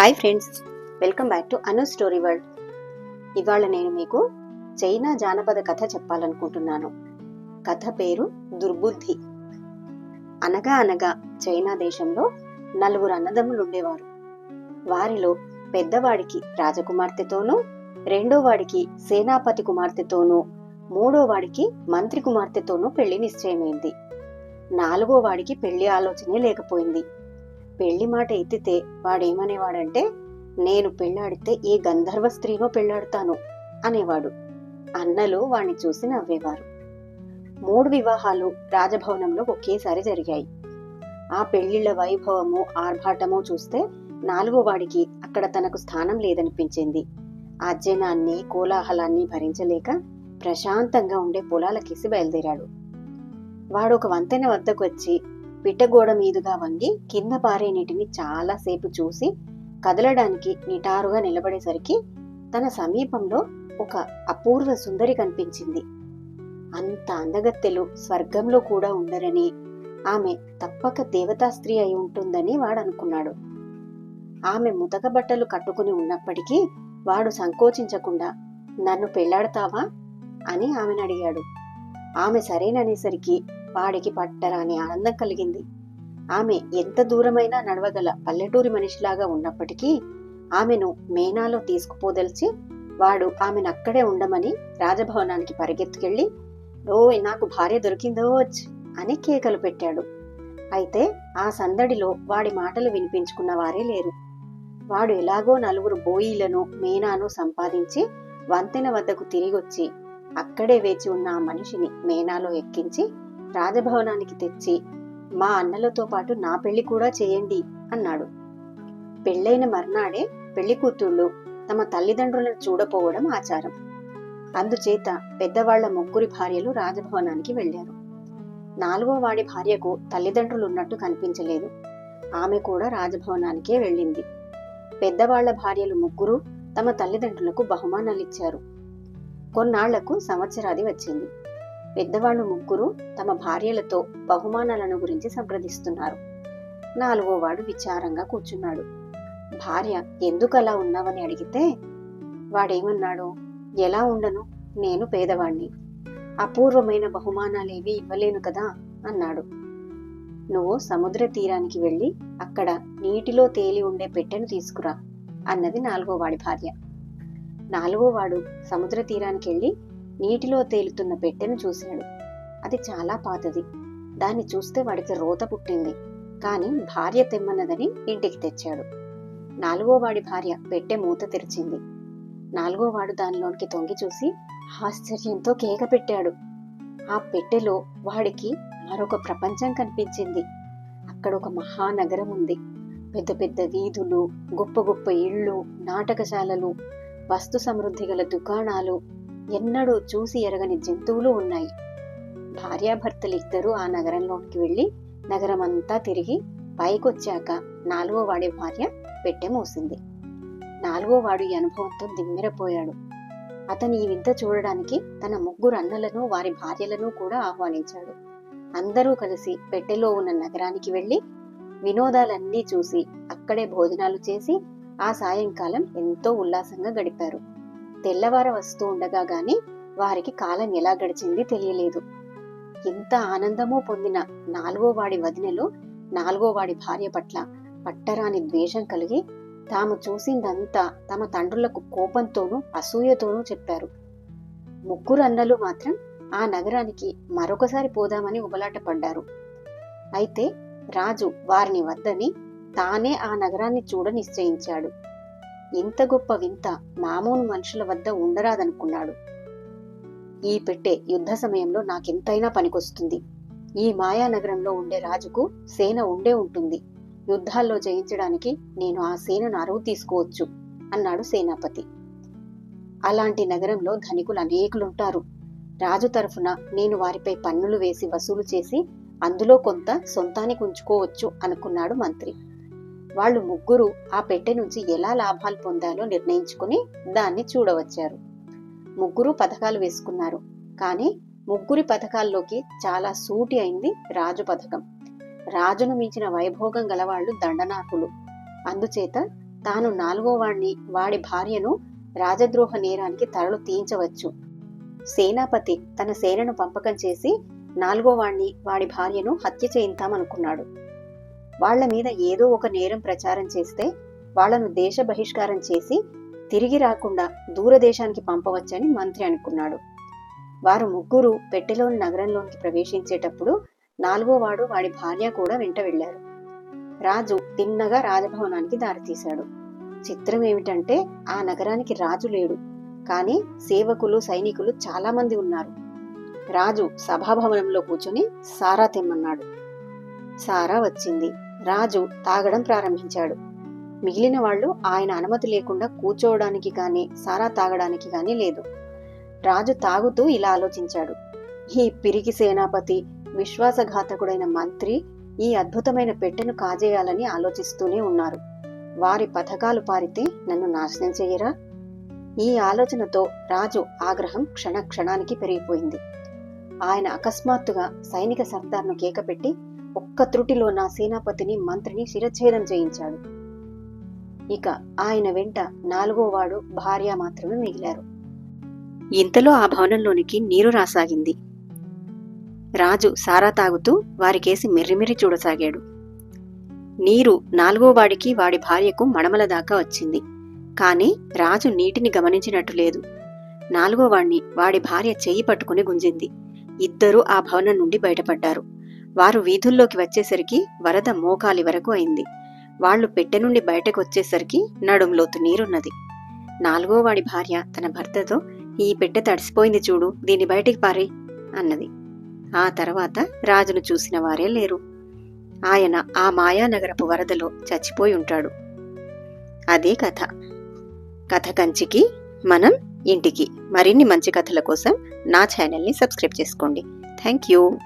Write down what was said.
Hi friends welcome back to Anu story world ఇవాళ నేను మీకు చైనా జానపద కథ చెప్పాలనుకుంటున్నాను. కథ పేరు దుర్బుద్ధి. అనగా అనగా చైనా దేశంలో నలుగురు అన్నదమ్ములు ఉండేవారు. వారిలో పెద్దవాడికి రాజకుమార్తెతోనూ రెండో వాడికి సేనాపతి కుమార్తెతోనూ మూడో వాడికి మంత్రి కుమార్తెతోనూ పెళ్ళి నిశ్చయమైంది. నాలుగో వాడికి పెళ్ళి ఆలోచనే లేకపోయింది. పెళ్ళి మాట ఎత్తితే వాడేమనేవాడంటే నేను పెళ్ళాడితే ఏ గంధర్వ స్త్రీనో పెళ్ళాడుతాను అనేవాడు. అన్నలు వాణ్ణి చూసి నవ్వేవారు. మూడు వివాహాలు రాజభవనంలో ఒకేసారి జరిగాయి. ఆ పెళ్ళిళ్ళ వైభవము ఆర్భాటము చూస్తే నాలుగో వాడికి అక్కడ తనకు స్థానం లేదనిపించింది. ఆ జనాన్ని కోలాహలాన్ని భరించలేక ప్రశాంతంగా ఉండే పొలాలకేసి బయలుదేరాడు. వాడు ఒక వంతెన వద్దకు వచ్చి పిట్టగోడ మీదుగా వంగి కింద పారే నీటిని చాలాసేపు చూసి కదలడానికి నిటారుగా నిలబడేసరికి తన సమీపంలో ఒక అపూర్వ సుందరి కనిపించింది. అంత అందగత్తెలు స్వర్గంలో కూడా ఉండరని ఆమె తప్పక దేవతా స్త్రీ అయి ఉంటుందని వాడు అనుకున్నాడు ఆమె ముతక బట్టలు కట్టుకుని ఉన్నప్పటికీ వాడు సంకోచించకుండా నన్ను పెళ్ళాడతావా? అని ఆమెను అడిగాడు ఆమె సరేననేసరికి వాడికి పట్టరాని ఆనందం కలిగింది. ఆమె ఎంత దూరమైనా నడవగల పల్లెటూరి మనిషిలాగా ఉన్నప్పటికీ ఆమెను మేనాలో తీసుకుపోదలిచి వాడు ఆమెను అక్కడే ఉండమని రాజభవనానికి పరిగెత్తుకెళ్ళి ఓ నాకు భార్య దొరికిందోచ్ అని కేకలు పెట్టాడు. అయితే ఆ సందడిలో వాడి మాటలు వినిపించుకున్న వారే లేరు. వాడు ఎలాగో నలుగురు బోయిలను మేనాను సంపాదించి వంతెన వద్దకు తిరిగొచ్చి అక్కడే వేచి ఉన్న ఆ మనిషిని మేనాలో ఎక్కించి రాజభవనానికి తెచ్చి మా అన్నలతో పాటు నా పెళ్ళి కూడా చేయండి అన్నాడు. పెళ్ళైన మర్నాడే పెళ్ళి కూతుళ్ళు తమ తల్లిదండ్రులను చూడపోవడం ఆచారం. అందుచేత పెద్దవాళ్ళ ముగ్గురి భార్యలు రాజభవనానికి వెళ్ళారు నాలుగో వాడి భార్యకు తల్లిదండ్రులు ఉన్నట్టు కనిపించలేదు. ఆమె కూడా రాజభవనానికే వెళ్ళింది. పెద్దవాళ్ళ భార్యలు ముగ్గురు తమ తల్లిదండ్రులకు బహుమానాలిచ్చారు. కొన్నాళ్ళకు సంవత్సరాది వచ్చింది. పెద్దవాళ్ళు ముగ్గురు తమ భార్యలతో బహుమానాలను గురించి సంప్రదిస్తున్నారు. నాలుగో వాడు విచారంగా కూర్చున్నాడు. భార్య ఎందుకలా ఉన్నావని అడిగితే వాడేమన్నాడు ఎలా ఉండను నేను పేదవాణ్ణి. అపూర్వమైన బహుమానాలేవి ఇవ్వలేను కదా అన్నాడు. నువ్వు సముద్ర తీరానికి వెళ్ళి అక్కడ నీటిలో తేలి ఉండే పెట్టెను తీసుకురా అన్నది నాలుగో వాడి భార్య. నాలుగో వాడు సముద్ర తీరానికి వెళ్ళి నీటిలో తేలుతున్న పెట్టెను చూశాడు. అది చాలా పాతది. దాన్ని చూస్తే వాడికి రోత పుట్టింది. కాని భార్య తెమ్మన్నదని ఇంటికి తెచ్చాడు. నాలుగో వాడి భార్య పెట్టె మూత తెరిచింది. నాలుగో వాడు దానిలోనికి తొంగి చూసి ఆశ్చర్యంతో కేక పెట్టాడు. ఆ పెట్టెలో వాడికి మరొక ప్రపంచం కనిపించింది. అక్కడ ఒక మహానగరం ఉంది. పెద్ద పెద్ద వీధులు గొప్ప గొప్ప ఇళ్ళు నాటకశాలలు వస్తు సమృద్ధి గల దుకాణాలు ఎన్నడూ చూసి ఎరగని జంతువులు ఉన్నాయి. భార్యాభర్తలు ఇద్దరూ ఆ నగరంలోకి వెళ్ళి నగరమంతా తిరిగి పైకొచ్చాక నాలుగో వాడి భార్య పెట్టె మూసింది. నాలుగో వాడు ఈ అనుభవంతో దిమ్మిరపోయాడు. అతను ఈ వింత చూడడానికి తన ముగ్గురు అన్నలను వారి భార్యలను కూడా ఆహ్వానించాడు. అందరూ కలిసి పెట్టెలో ఉన్న నగరానికి వెళ్ళి వినోదాలన్నీ చూసి అక్కడే భోజనాలు చేసి ఆ సాయంకాలం ఎంతో ఉల్లాసంగా గడిపారు. తెల్లవార వస్తూ ఉండగా గాని వారికి కాలం ఎలా గడిచింది తెలియలేదు. ఇంత ఆనందమూ పొందిన నాలుగో వాడి వదినలు నాలుగో వాడి భార్య పట్ల పట్టరాని ద్వేషం కలిగి తాము చూసిందంతా తమ తండ్రులకు కోపంతోనూ అసూయతోనూ చెప్పారు. ముగ్గురు అన్నలు మాత్రం ఆ నగరానికి మరొకసారి పోదామని ఉబలాట పడ్డారు. అయితే రాజు వారిని వద్దని తానే ఆ నగరాన్ని చూడ నిశ్చయించాడు ఇంత గొప్ప వింత మామూలు మనుషుల వద్ద ఉండరాదనుకున్నాడు. ఈ పెట్టె యుద్ధ సమయంలో నాకెంతైనా పనికొస్తుంది. ఈ మాయానగరంలో ఉండే రాజుకు సేన ఉండే ఉంటుంది. యుద్ధాల్లో జయించడానికి నేను ఆ సేనను అరువు తీసుకోవచ్చు అన్నాడు సేనాపతి. అలాంటి నగరంలో ధనికులు అనేకులుంటారు. రాజు తరఫున నేను వారిపై పన్నులు వేసి వసూలు చేసి అందులో కొంత సొంతానికి ఉంచుకోవచ్చు అనుకున్నాడు మంత్రి. వాళ్ళు ముగ్గురు ఆ పెట్టె నుంచి ఎలా లాభాలు పొందాలో నిర్ణయించుకుని దాన్ని చూడవచ్చారు. ముగ్గురు పథకాలు వేసుకున్నారు. కానీ ముగ్గురి పథకాల్లోకి చాలా సూటి అయింది రాజు పథకం. రాజును మించిన వైభోగం గలవాళ్ళు దండనాకులు. అందుచేత తాను నాలుగో వాణ్ణి వాడి భార్యను రాజద్రోహ నేరానికి తరలు తీయించవచ్చు. సేనాపతి తన సేనను పంపకం చేసి నాలుగో వాణ్ణి వాడి భార్యను హత్య చేయిందామనుకున్నాడు వాళ్ళ మీద ఏదో ఒక నేరం ప్రచారం చేస్తే వాళ్ళను దేశ బహిష్కారం చేసి తిరిగి రాకుండా దూరదేశానికి పంపవచ్చని మంత్రి అనుకున్నాడు. వారు ముగ్గురు పెట్టెలోని నగరంలోనికి ప్రవేశించేటప్పుడు నాలుగో వాడు వాడి భార్య కూడా వెంట వెళ్ళారు రాజు తిన్నగా రాజభవనానికి దారితీశాడు. చిత్రం ఏమిటంటే ఆ నగరానికి రాజు లేడు. కానీ సేవకులు సైనికులు చాలా మంది ఉన్నారు. రాజు సభాభవనంలో కూర్చుని సారా తెమ్మన్నాడు. సారా వచ్చింది. రాజు తాగడం ప్రారంభించాడు. మిగిలిన వాళ్ళు ఆయన అనుమతి లేకుండా కూర్చోవడానికి కానీ సారా తాగడానికి కానీ లేదు. రాజు తాగుతూ ఇలా ఆలోచించాడు. ఈ పిరికి సేనాపతి విశ్వాసఘాతకుడైన మంత్రి ఈ అద్భుతమైన పెట్టెను కాజేయాలని ఆలోచిస్తూనే ఉన్నారు. వారి పథకాలు పారితే నన్ను నాశనం చేయరా ఈ ఆలోచనతో రాజు ఆగ్రహం క్షణ క్షణానికి పెరిగిపోయింది. ఆయన అకస్మాత్తుగా సైనిక సర్దార్ను కేకపెట్టి ఒక్క త్రుటిలో నా సేనాపతిని మంత్రిని శిరఛేదం చేయించాడు. ఇక ఆయన వెంట నాలుగో వాడు భార్య మాత్రమే మిగిలారు. ఇంతలో ఆ భవనంలోనికి నీరు రాసాగింది. రాజు సారా తాగుతూ వారికేసి మెర్రిమెర్రి చూడసాగాడు. నీరు నాలుగో వాడికి వాడి భార్యకు మడమల దాకా వచ్చింది. కాని రాజు నీటిని గమనించినట్టు లేదు. నాలుగో వాణ్ణి వాడి భార్య చెయ్యి పట్టుకుని గుంజింది. ఇద్దరూ ఆ భవనం నుండి బయటపడ్డారు. వారు వీధుల్లోకి వచ్చేసరికి వరద మోకాలి వరకు అయింది. వాళ్ళు పెట్టె నుండి బయటకు వచ్చేసరికి నడుంలోతు నీరున్నది. నాలుగో వాడి భార్య తన భర్తతో ఈ పెట్టె తడిసిపోయింది చూడు దీన్ని బయటికి పారి అన్నది. ఆ తర్వాత రాజును చూసిన వారే లేరు. ఆయన ఆ మాయానగరపు వరదలో చచ్చిపోయి ఉంటాడు. అదే కథ. కథ కంచికి మనం ఇంటికి. మరిన్ని మంచి కథల కోసం నా ఛానల్ని సబ్స్క్రైబ్ చేసుకోండి. Thank you.